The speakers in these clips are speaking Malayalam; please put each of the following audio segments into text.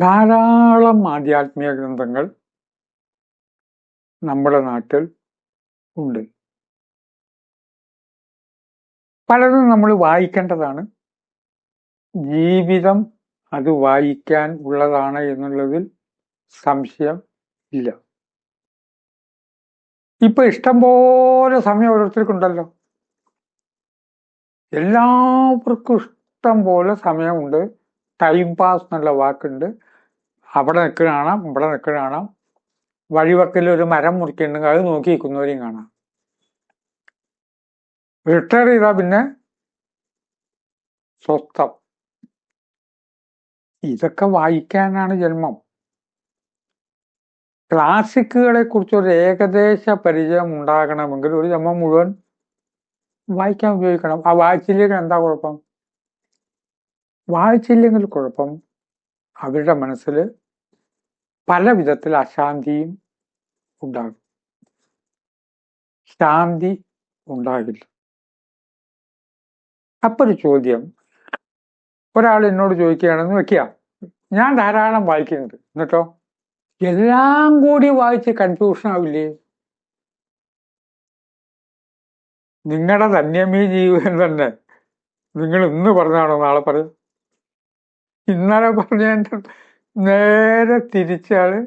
ധാരാളം ആധ്യാത്മിക ഗ്രന്ഥങ്ങൾ നമ്മുടെ നാട്ടിൽ ഉണ്ട്. പലതും നമ്മൾ വായിക്കേണ്ടതാണ്. ജീവിതം അത് വായിക്കാൻ ഉള്ളതാണ് എന്നുള്ളതിൽ സംശയം ഇല്ല. ഇപ്പൊ ഇഷ്ടംപോലെ സമയം ഓരോരുത്തർക്കുണ്ടല്ലോ. എല്ലാവർക്കും ഇഷ്ടം പോലെ സമയമുണ്ട്. ടൈം പാസ് എന്നുള്ള വാക്കുണ്ട്. അവിടെ നിൽക്കുക കാണാം ഇവിടെ നിൽക്കുക കാണാം. വഴിവക്കിൽ ഒരു മരം മുറിക്കുന്നുണ്ടെങ്കിൽ അത് നോക്കി നിൽക്കുന്നവരെയും കാണാം. റിട്ടയർ ചെയ്താൽ പിന്നെ സ്വസ്ഥം. ഇതൊക്കെ വായിക്കാനാണ് ജന്മം. ക്ലാസിക്കുകളെ കുറിച്ച് ഒരു ഏകദേശ പരിചയം ഉണ്ടാകണമെങ്കിൽ ഒരു ജന്മം മുഴുവൻ വായിക്കാൻ ഉപയോഗിക്കണം. ആ വായിച്ചില്ലെങ്കിൽ എന്താ കുഴപ്പം? വായിച്ചില്ലെങ്കിൽ കുഴപ്പം അവരുടെ മനസ്സിൽ പല വിധത്തിൽ അശാന്തിയും ഉണ്ടാകും. ശാന്തി ഉണ്ടാകില്ല. അപ്പൊ ഒരു ചോദ്യം. ഒരാൾ എന്നോട് ചോദിക്കുകയാണെന്ന് വെക്കുക ഞാൻ ധാരാളം വായിക്കുന്നുണ്ട്. എന്നിട്ടോ? എല്ലാം കൂടി വായിച്ച് കൺഫ്യൂഷൻ ആവില്ലേ? നിങ്ങളുടെ ധന്യമീ ജീവൻ തന്നെ. നിങ്ങൾ ഇന്ന് പറഞ്ഞാണോ നാളെ പറയും. ഇന്നലെ പറഞ്ഞ നേരെ തിരിച്ചാണ്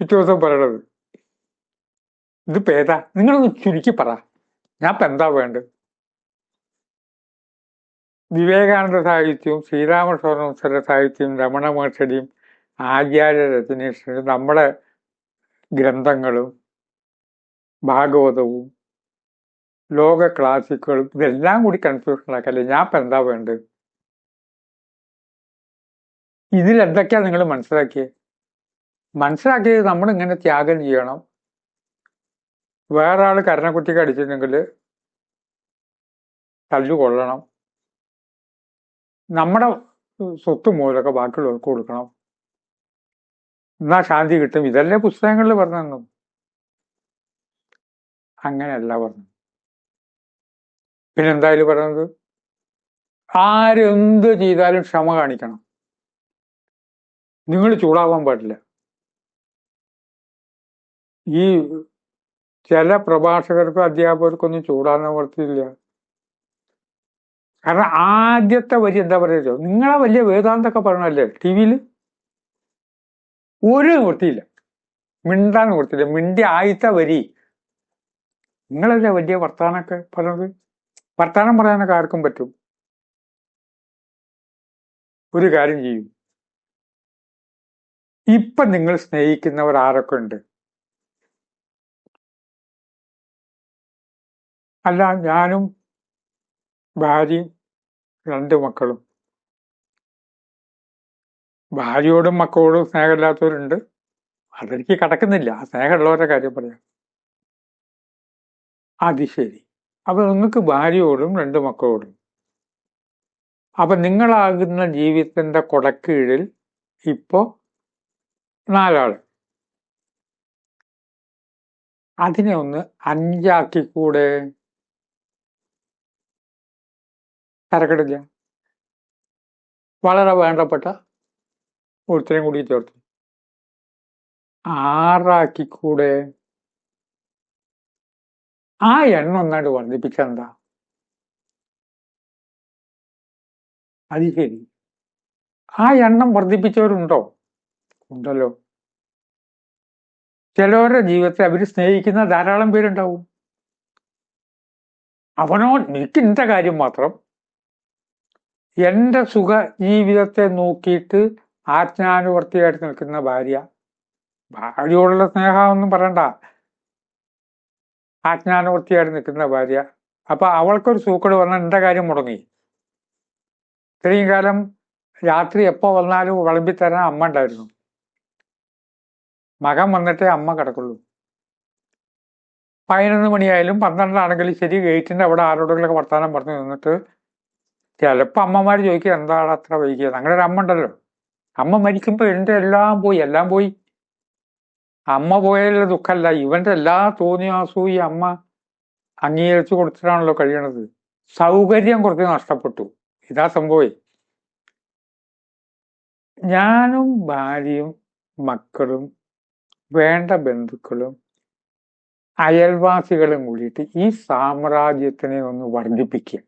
പിറ്റേ ദിവസം പറയണത്. ഇത് പേതാ നിങ്ങളൊന്ന് ചുരുക്കി പറ. ഞാൻ ഇപ്പൊ എന്താ വേണ്ടത്? വിവേകാനന്ദ സാഹിത്യവും ശ്രീരാമകൃഷ്ണ സാഹിത്യവും രമണ മഹർഷടിയും ആചാര്യ രചനീഷനും നമ്മുടെ ഗ്രന്ഥങ്ങളും ഭാഗവതവും ലോക ക്ലാസിക്കുകളും ഇതെല്ലാം കൂടി കൺഫ്യൂഷൻ ആക്കല്ലേ? ഞാൻ ഇപ്പൊ എന്താ വേണ്ടത്? ഇതിൽ എന്തൊക്കെയാണ് നിങ്ങൾ മനസ്സിലാക്കിയത് മനസ്സിലാക്കിയത് നമ്മൾ ഇങ്ങനെ ത്യാഗം ചെയ്യണം. വേറെ ആൾ കരണക്കുട്ടിക്ക് അടിച്ചിട്ടുണ്ടെങ്കിൽ തല്ലു കൊള്ളണം നമ്മുടെ സ്വത്ത് മൂലമൊക്കെ ബാക്കിയുള്ളവർക്ക് കൊടുക്കണം. എന്നാ ശാന്തി കിട്ടും. ഇതല്ലേ പുസ്തകങ്ങളിൽ പറഞ്ഞു അങ്ങനെയല്ല പറഞ്ഞു പിന്നെന്തായാലും പറയുന്നത് ആരെന്ത് ചെയ്താലും ക്ഷമ കാണിക്കണം. നിങ്ങൾ ചൂടാവാൻ പാടില്ല. ഈ ചില പ്രഭാഷകർക്കും അധ്യാപകർക്കൊന്നും ചൂടാൻ നിവർത്തിയില്ല കാരണം ആദ്യത്തെ വരി എന്താ പറയുക നിങ്ങളെ വലിയ വേദാന്തൊക്കെ പറഞ്ഞല്ലേ ടി വിയിൽ ഒരു നിവൃത്തിയില്ല. മിണ്ടാൻ നിവൃത്തിയില്ല. മിണ്ടി ആദ്യത്തെ വരി. നിങ്ങളല്ലേ വലിയ വർത്താനൊക്കെ പറഞ്ഞത്? വർത്താനം പറയാനൊക്കെ ആർക്കും പറ്റും? ഒരു കാര്യം ചെയ്യും. ഇപ്പൊ നിങ്ങൾ സ്നേഹിക്കുന്നവർ ആരൊക്കെ ഉണ്ട്? അല്ല ഞാനും ഭാര്യയും രണ്ട് മക്കളും. ഭാര്യയോടും മക്കളോടും സ്നേഹമില്ലാത്തവരുണ്ട്. അതെനിക്ക് കടക്കുന്നില്ല. ആ സ്നേഹമുള്ളവരുടെ കാര്യം പറയാം. അത് ശരി. അപ്പൊ നിങ്ങൾക്ക് ഭാര്യയോടും രണ്ട് മക്കളോടും. അപ്പൊ നിങ്ങളാകുന്ന ജീവിതത്തിന്റെ കൊടക്കീഴിൽ ഇപ്പോ നാലാൾ. അതിനെ ഒന്ന് അഞ്ചാക്കിക്കൂടെ തരക്കെടില്ല വളരെ വേണ്ടപ്പെട്ട ഒരുത്തരം കൂടി ചേർത്തു. ആറാക്കിക്കൂടെ ആ എണ്ണം ഒന്നായിട്ട് വർദ്ധിപ്പിച്ചെന്താ അത് ശരി ആ എണ്ണം വർദ്ധിപ്പിച്ചവരുണ്ടോ? ഉണ്ടല്ലോ. ചിലവരുടെ ജീവിതത്തെ അവർ സ്നേഹിക്കുന്ന ധാരാളം പേരുണ്ടാവും. അവനോ എനിക്ക് കാര്യം മാത്രം. എന്റെ സുഖ ജീവിതത്തെ നോക്കിയിട്ട് ആജ്ഞാനുവർത്തിയായിട്ട് നിൽക്കുന്ന ഭാര്യ. ഭാര്യയോടുള്ള സ്നേഹമൊന്നും പറയണ്ട. ആജ്ഞാനുവർത്തിയായിട്ട് നിൽക്കുന്ന ഭാര്യ. അപ്പൊ അവൾക്കൊരു സൂക്കട് വന്നാൽ എന്റെ കാര്യം മുടങ്ങി. ഇത്രയും കാലം രാത്രി എപ്പോ വന്നാലും വിളമ്പിത്തരാൻ അമ്മ ഉണ്ടായിരുന്നു. മകൻ വന്നിട്ടേ അമ്മ കിടക്കുള്ളൂ. പതിനൊന്ന് മണിയായാലും പന്ത്രണ്ടാണെങ്കിലും ശരി ഗേറ്റിന്റെ അവിടെ ആരോടെങ്കിലൊക്കെ വർത്താനം പറഞ്ഞു നിന്നിട്ട് ചിലപ്പോ അമ്മമാർ ചോദിക്കുക എന്താണ് അത്ര വൈകിയത്? അങ്ങനെ ഒരു അമ്മ ഉണ്ടല്ലോ. അമ്മ മരിക്കുമ്പോ എന്റെ എല്ലാം പോയി എല്ലാം പോയി. അമ്മ പോയാലുള്ള ദുഃഖമല്ല ഇവന്റെ എല്ലാ തോന്നിയാസവും ഈ അമ്മ അംഗീകരിച്ചു കൊടുത്തിട്ടാണല്ലോ കഴിയണത്. സൗകര്യം കുറച്ച് നഷ്ടപ്പെട്ടു. ഇതാ സംഭവേ. ഞാനും ഭാര്യയും മക്കളും വേണ്ട ബന്ധുക്കളും അയൽവാസികളും കൂടിയിട്ട് ഈ സാമ്രാജ്യത്തിനെ ഒന്ന് വർദ്ധിപ്പിക്കുക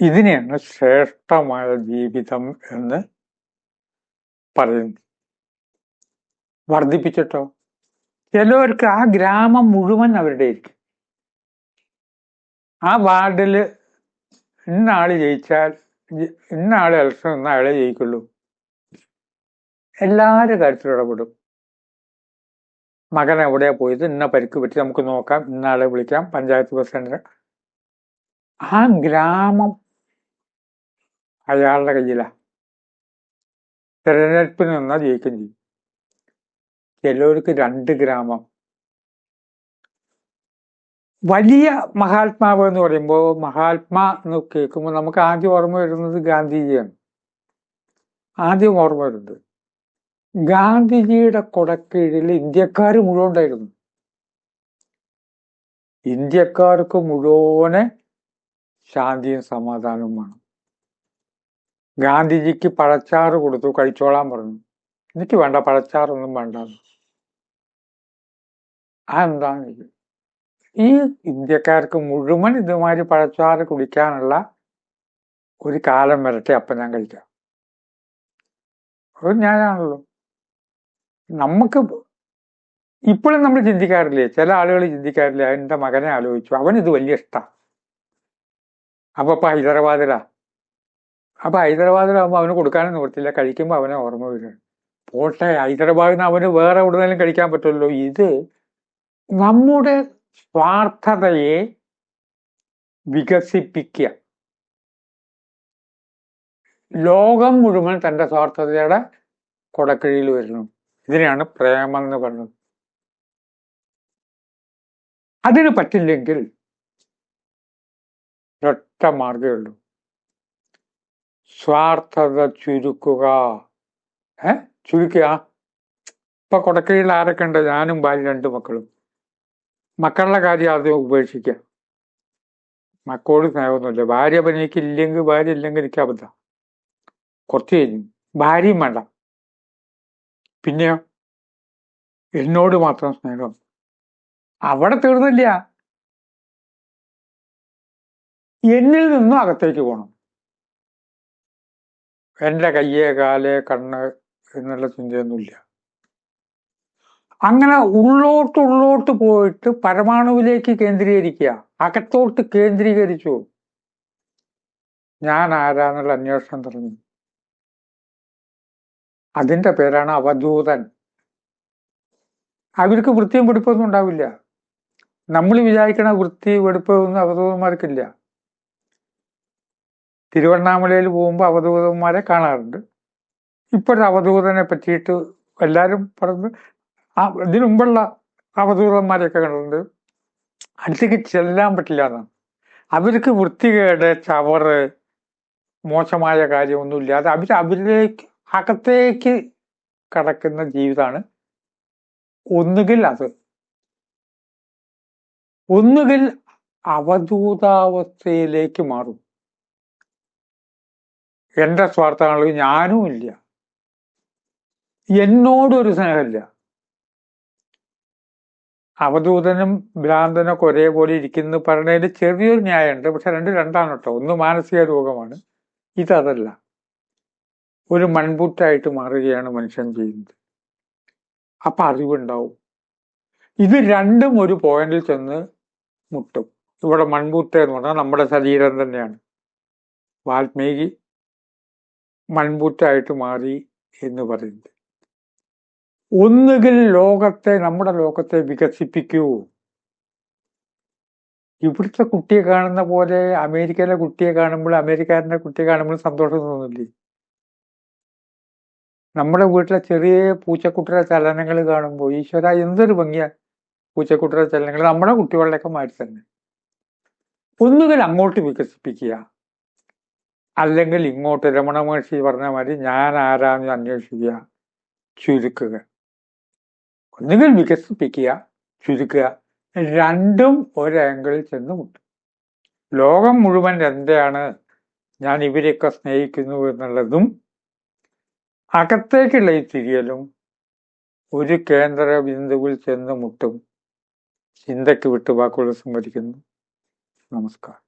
ഇതിനെയാണ് ശ്രേഷ്ഠമായ ജീവിതം എന്ന് പറയുന്നത്. വർദ്ധിപ്പിച്ചിട്ടോ? ചിലവർക്ക് ആ ഗ്രാമം മുഴുവൻ അവരുടെ ഇരിക്കും ആ വാർഡിൽ ഇന്നാൾ ജയിച്ചാൽ ഇന്നാൾ എലക്ഷൻ ഇന്ന ആളെ ജയിക്കുള്ളൂ. എല്ലാവരുടെ കാര്യത്തിലും ഇടപെടും. മകൻ എവിടെയാ പോയത് ഇന്ന പരിക്ക് പറ്റി നമുക്ക് നോക്കാം ഇന്നാളെ വിളിക്കാം പഞ്ചായത്ത് പ്രസിഡന്റിനെ. ആ ഗ്രാമം അയാളുടെ കയ്യിലാ. തിരഞ്ഞെടുപ്പിൽ നിന്നാ ജയിക്കും ചെയ്യും. ചിലവർക്ക് രണ്ട് ഗ്രാമം. വലിയ മഹാത്മാവ് എന്ന് പറയുമ്പോൾ മഹാത്മാ എന്ന് കേൾക്കുമ്പോൾ നമുക്ക് ആദ്യം ഓർമ്മ വരുന്നത് ഗാന്ധിജിയാണ്. ആദ്യം ഓർമ്മ വരുന്നത് ഗാന്ധിജിയുടെ കൊടക്കീഴിൽ ഇന്ത്യക്കാർ മുഴുവൻ ഉണ്ടായിരുന്നു ഇന്ത്യക്കാർക്ക് മുഴുവനെ ശാന്തിയും സമാധാനവും വേണം. ഗാന്ധിജിക്ക് പഴച്ചാറ് കൊടുത്തു കഴിച്ചോളാൻ പറഞ്ഞു. എനിക്ക് വേണ്ട പഴച്ചാറൊന്നും വേണ്ട. അതെന്താണ്? ഈ ഇന്ത്യക്കാർക്ക് മുഴുവൻ ഇതുമാതിരി പഴച്ചാറ് കുടിക്കാനുള്ള ഒരു കാലം വരട്ടെ അപ്പം ഞാൻ കഴിക്കാം. അത് ഞാനാണല്ലോ. നമുക്ക് ഇപ്പോഴും നമ്മൾ ചിന്തിക്കാറില്ലേ? ചില ആളുകൾ ചിന്തിക്കാറില്ല? എന്റെ മകനെ ആലോചിച്ചു. അവൻ ഇത് വലിയ ഇഷ്ടമാണ് അപ്പൊ ഇപ്പൊ ഹൈദരാബാദിലാ. അപ്പൊ ഹൈദരാബാദിലാകുമ്പോൾ അവന് കൊടുക്കാനും നിവർത്തില്ല കഴിക്കുമ്പോൾ അവനെ ഓർമ്മ വരും. പോട്ടെ ഹൈദരാബാദിൽ നിന്ന് അവന് വേറെ എവിടുന്നേലും കഴിക്കാൻ പറ്റുമല്ലോ. ഇത് നമ്മുടെ സ്വാർത്ഥതയെ വികസിപ്പിക്കുക. ലോകം മുഴുവൻ തന്റെ സ്വാർത്ഥതയുടെ കൊടക്കിഴിയിൽ വരുന്നു ഇതിനെയാണ് പ്രേമം എന്ന് പറയുന്നത് അതിന് പറ്റില്ലെങ്കിൽ ഒറ്റ മാർഗേ ഉള്ളൂ. സ്വാർത്ഥത ചുരുക്കുക. ഏ? ചുരുക്കുക. ഇപ്പൊ കൊടക്കയിൽ ആരൊക്കെ ഉണ്ട്? ഞാനും ഭാര്യ രണ്ട് മക്കളും. മക്കളുടെ കാര്യം ആദ്യം ഉപേക്ഷിക്കുക മക്കളോട് സ്നേഹമൊന്നുമില്ല. ഭാര്യ അപ്പൊ എനിക്കില്ലെങ്കിൽ ഭാര്യ ഇല്ലെങ്കിൽ എനിക്ക് അബദ്ധം. കുറച്ച് കഴിഞ്ഞു. ഭാര്യയും വേണ്ട. പിന്നെയോ എന്നോട് മാത്രം സ്നേഹം. അവിടെ തീർന്നില്ല. എന്നിൽ നിന്നും അകത്തേക്ക് പോകണം എന്റെ കയ്യേ കാലേ കണ്ണ് എന്നുള്ള ചിന്തയൊന്നുമില്ല. അങ്ങനെ ഉള്ളോട്ട് ഉള്ളോട്ട് പോയിട്ട് പരമാണുവിലേക്ക് കേന്ദ്രീകരിക്കുക. അകത്തോട്ട് കേന്ദ്രീകരിച്ചു. ഞാൻ ആരാന്നുള്ള അന്വേഷണം തുടങ്ങി. അതിന്റെ പേരാണ് അവധൂതൻ. അവർക്ക് വൃത്തിയും വെടുപ്പൊന്നും ഉണ്ടാവില്ല. നമ്മൾ വിചാരിക്കണ വൃത്തി വെടുപ്പൊന്നും അവധൂതന്മാർക്കില്ല. തിരുവണ്ണാമലയിൽ പോകുമ്പോൾ അവധൂതന്മാരെ കാണാറുണ്ട്. ഇപ്പോഴത്തെ അവധൂതനെ പറ്റിയിട്ട് എല്ലാവരും പറഞ്ഞ് ആ ഇതിനു മുമ്പുള്ള അവധൂതന്മാരെയൊക്കെ കണ്ടിട്ടുണ്ട്. അടുത്തേക്ക് ചെല്ലാൻ പറ്റില്ല എന്നാണ്. അവർക്ക് വൃത്തികേട് ചവറ് മോശമായ കാര്യമൊന്നുമില്ലാതെ അവർ അവരിലേക്ക് അകത്തേക്ക് കടക്കുന്ന ജീവിതമാണ് ഒന്നുകിൽ അത്. ഒന്നുകിൽ അവധൂതാവസ്ഥയിലേക്ക് മാറും. എന്റെ സ്വാർത്ഥങ്ങളിൽ ഞാനും ഇല്ല. എന്നോടൊരു സ്നേഹമില്ല. അവധൂതനും ഭ്രാന്തനൊക്കെ ഒരേപോലെ ഇരിക്കുന്നു പറഞ്ഞതിൽ ചെറിയൊരു ന്യായമുണ്ട്. പക്ഷെ രണ്ട് രണ്ടാണ് കേട്ടോ. ഒന്ന് മാനസിക രോഗമാണ്. ഇതല്ല ഒരു മൺപുറ്റായിട്ട് മാറുകയാണ് മനുഷ്യൻ ചെയ്യുന്നത്. അപ്പൊ അറിവുണ്ടാവും. ഇത് രണ്ടും ഒരു പോയിന്റിൽ ചെന്ന് മുട്ടും. ഇവിടെ മൺപുറ്റ് എന്ന് പറഞ്ഞാൽ നമ്മുടെ ശരീരം തന്നെയാണ്. വാൽമീകി മൺപുറ്റായിട്ട് മാറി എന്ന് പറയുന്നത്. ഒന്നുകിൽ ലോകത്തെ നമ്മുടെ ലോകത്തെ വികസിപ്പിക്കൂ. ഇവിടുത്തെ കുട്ടിയെ കാണുന്ന പോലെ അമേരിക്കയിലെ കുട്ടിയെ കാണുമ്പോൾ അമേരിക്കാരന്റെ കുട്ടിയെ കാണുമ്പോൾ സന്തോഷം തോന്നില്ലേ? നമ്മുടെ വീട്ടിലെ ചെറിയ പൂച്ചക്കുട്ടിയുടെ ചലനങ്ങൾ കാണുമ്പോൾ ഈശ്വര എന്തൊരു ഭംഗിയാ പൂച്ചക്കുട്ടിയുടെ ചലനങ്ങൾ. നമ്മുടെ കുട്ടികളുടെയൊക്കെ മാറ്റി തന്നെ. ഒന്നുകിൽ അങ്ങോട്ട് വികസിപ്പിക്കുക. അല്ലെങ്കിൽ ഇങ്ങോട്ട് രമണ മഹർഷി പറഞ്ഞ മാതിരി ഞാൻ ആരാന്ന് അന്വേഷിക്കുക ചുരുക്കുക. ഒന്നുകിൽ വികസിപ്പിക്കുക ചുരുക്കുക. രണ്ടും ഒരാംഗിളിൽ ചെന്ന് മുട്ടും. ലോകം മുഴുവൻ എന്താണ്? ഞാൻ ഇവരെയൊക്കെ സ്നേഹിക്കുന്നു എന്നുള്ളതും അകത്തേക്കുള്ള ഈ തിരിയലും ഒരു കേന്ദ്ര ബിന്ദുവിൽ ചെന്ന് മുട്ടും. ചിന്തയ്ക്ക് വിട്ടുവാക്കുകൾ സംവദിക്കുന്നു നമസ്കാരം.